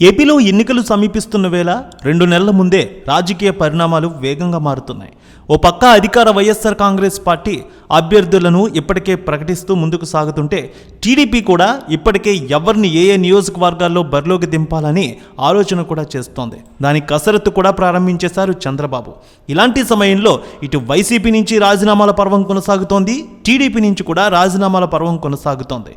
ఏపీలో ఎన్నికలు సమీపిస్తున్న వేళ రెండు నెలల ముందే రాజకీయ పరిణామాలు వేగంగా మారుతున్నాయి. ఓ పక్క అధికార వైఎస్ఆర్ కాంగ్రెస్ పార్టీ అభ్యర్థులను ఇప్పటికే ప్రకటిస్తూ ముందుకు సాగుతుంటే టీడీపీ కూడా ఇప్పటికే ఎవరిని ఏ ఏ నియోజకవర్గాల్లో బరిలోకి దింపాలని ఆలోచన కూడా చేస్తోంది. దాని కసరత్తు కూడా ప్రారంభించేశారు చంద్రబాబు. ఇలాంటి సమయంలో ఇటు వైసీపీ నుంచి రాజీనామాల పర్వం కొనసాగుతోంది టీడీపీ నుంచి కూడా రాజీనామాల పర్వం కొనసాగుతోంది.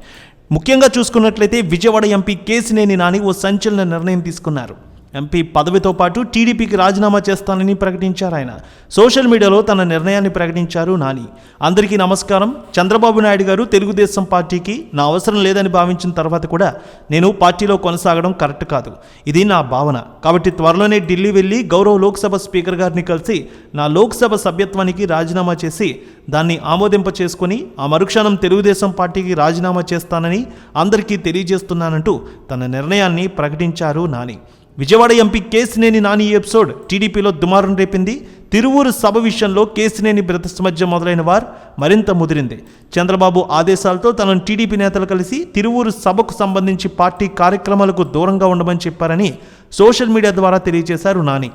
ముఖ్యంగా చూసుకున్నట్లయితే విజయవాడ ఎంపీ కేసినేని నాని ఓ సంచలన నిర్ణయం తీసుకున్నారు. ఎంపీ పదవితో పాటు టీడీపీకి రాజీనామా చేస్తానని ప్రకటించారు ఆయన. సోషల్ మీడియాలో తన నిర్ణయాన్ని ప్రకటించారు నాని. అందరికీ నమస్కారం. చంద్రబాబు నాయుడు గారు తెలుగుదేశం పార్టీకి నా అవసరం లేదని భావించిన తర్వాత కూడా నేను పార్టీలో కొనసాగడం కరెక్ట్ కాదు. ఇది నా భావన. కాబట్టి త్వరలోనే ఢిల్లీ వెళ్ళి గౌరవ లోక్సభ స్పీకర్ గారిని కలిసి నా లోక్సభ సభ్యత్వానికి రాజీనామా చేసి దాన్ని ఆమోదింప చేసుకుని ఆ మరుక్షణం తెలుగుదేశం పార్టీకి రాజీనామా చేస్తానని అందరికీ తెలియజేస్తున్నానంటూ తన నిర్ణయాన్ని ప్రకటించారు నాని. విజయవాడ ఎంపీ కేసినేని నాని ఎపిసోడ్ టీడీపీలో దుమారం రేపింది. తిరువూరు సభ విషయంలో కేసినేని బ్రదర్స్ మధ్య మొదలైన వారు మరింత ముదిరింది. చంద్రబాబు ఆదేశాలతో తనను టీడీపీ నేతలు కలిసి తిరువూరు సభకు సంబంధించి పార్టీ కార్యక్రమాలకు దూరంగా ఉండమని చెప్పారని సోషల్ మీడియా ద్వారా తెలియజేశారు నాని.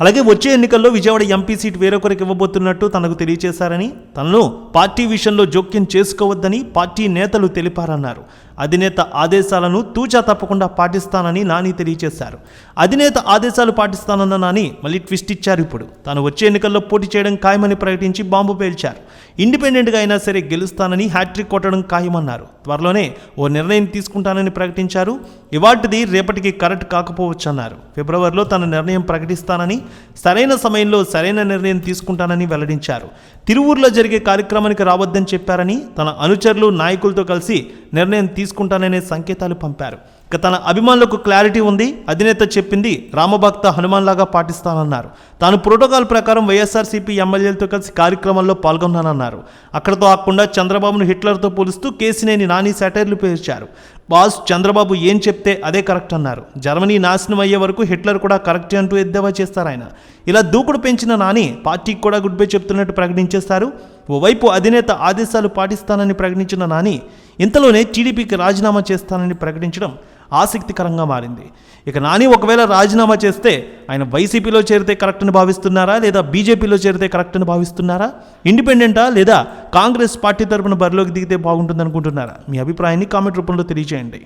అలాగే వచ్చే ఎన్నికల్లో విజయవాడ ఎంపీ సీట్ వేరొకరికి ఇవ్వబోతున్నట్టు తనకు తెలియజేశారని తనను పార్టీ విషయంలో జోక్యం చేసుకోవద్దని పార్టీ నేతలు తెలిపారన్నారు. అధినేత ఆదేశాలను తూచా తప్పకుండా పాటిస్తానని నాని తెలియజేశారు. అధినేత ఆదేశాలు పాటిస్తానన్న నాని మళ్ళీ ట్విస్ట్ ఇచ్చారు ఇప్పుడు. తాను వచ్చే ఎన్నికల్లో పోటీ చేయడం ఖాయమని ప్రకటించి బాంబు పేల్చారు. ఇండిపెండెంట్గా అయినా సరే గెలుస్తానని హ్యాట్రిక్ కొట్టడం ఖాయమన్నారు. త్వరలోనే ఓ నిర్ణయం తీసుకుంటానని ప్రకటించారు. ఇవాటిది రేపటికి కరెక్ట్ కాకపోవచ్చన్నారు. ఫిబ్రవరిలో తన నిర్ణయం ప్రకటిస్తానని సరైన సమయంలో సరైన నిర్ణయం తీసుకుంటానని వెల్లడించారు. తిరువూరులో జరిగే కార్యక్రమానికి రావద్దని చెప్పారని తన అనుచరులు నాయకులతో కలిసి నిర్ణయం తీసుకుంటాననే సంకేతాలు పంపారు. ఇక తన అభిమానులకు క్లారిటీ ఉంది. అధినేత చెప్పింది రామభక్త హనుమాన్లాగా పాటిస్తానన్నారు. తాను ప్రోటోకాల్ ప్రకారం వైఎస్ఆర్సీపీ ఎమ్మెల్యేలతో కలిసి కార్యక్రమంలో పాల్గొన్నానన్నారు. అక్కడతో ఆకుండా చంద్రబాబును హిట్లర్తో పోలుస్తూ కేసినేని నాని సెటైర్లు పేర్చారు. బాస్ చంద్రబాబు ఏం చెప్తే అదే కరెక్ట్ అన్నారు. జర్మనీ నాశనం అయ్యే వరకు హిట్లర్ కూడా కరెక్ట్ అంటూ ఎద్దేవా చేస్తారు ఆయన. ఇలా దూకుడు పెంచిన నాని పార్టీకి కూడా గుడ్ బై చెప్తున్నట్టు ప్రకటించేస్తారు. ఓవైపు అధినేత ఆదేశాలు పాటిస్తానని ప్రకటించిన నాని ఇంతలోనే టీడీపీకి రాజీనామా చేస్తానని ప్రకటించడం ఆసక్తికరంగా మారింది. ఇక నాని ఒకవేళ రాజీనామా చేస్తే ఆయన వైసీపీలో చేరితే కరెక్ట్ అని భావిస్తున్నారా? లేదా బీజేపీలో చేరితే కరెక్ట్ అని భావిస్తున్నారా? ఇండిపెండెంటా? లేదా కాంగ్రెస్ పార్టీ తరపున బరిలోకి దిగితే బాగుంటుంది అనుకుంటున్నారా మీ అభిప్రాయాన్ని కామెంట్ రూపంలో తెలియజేయండి.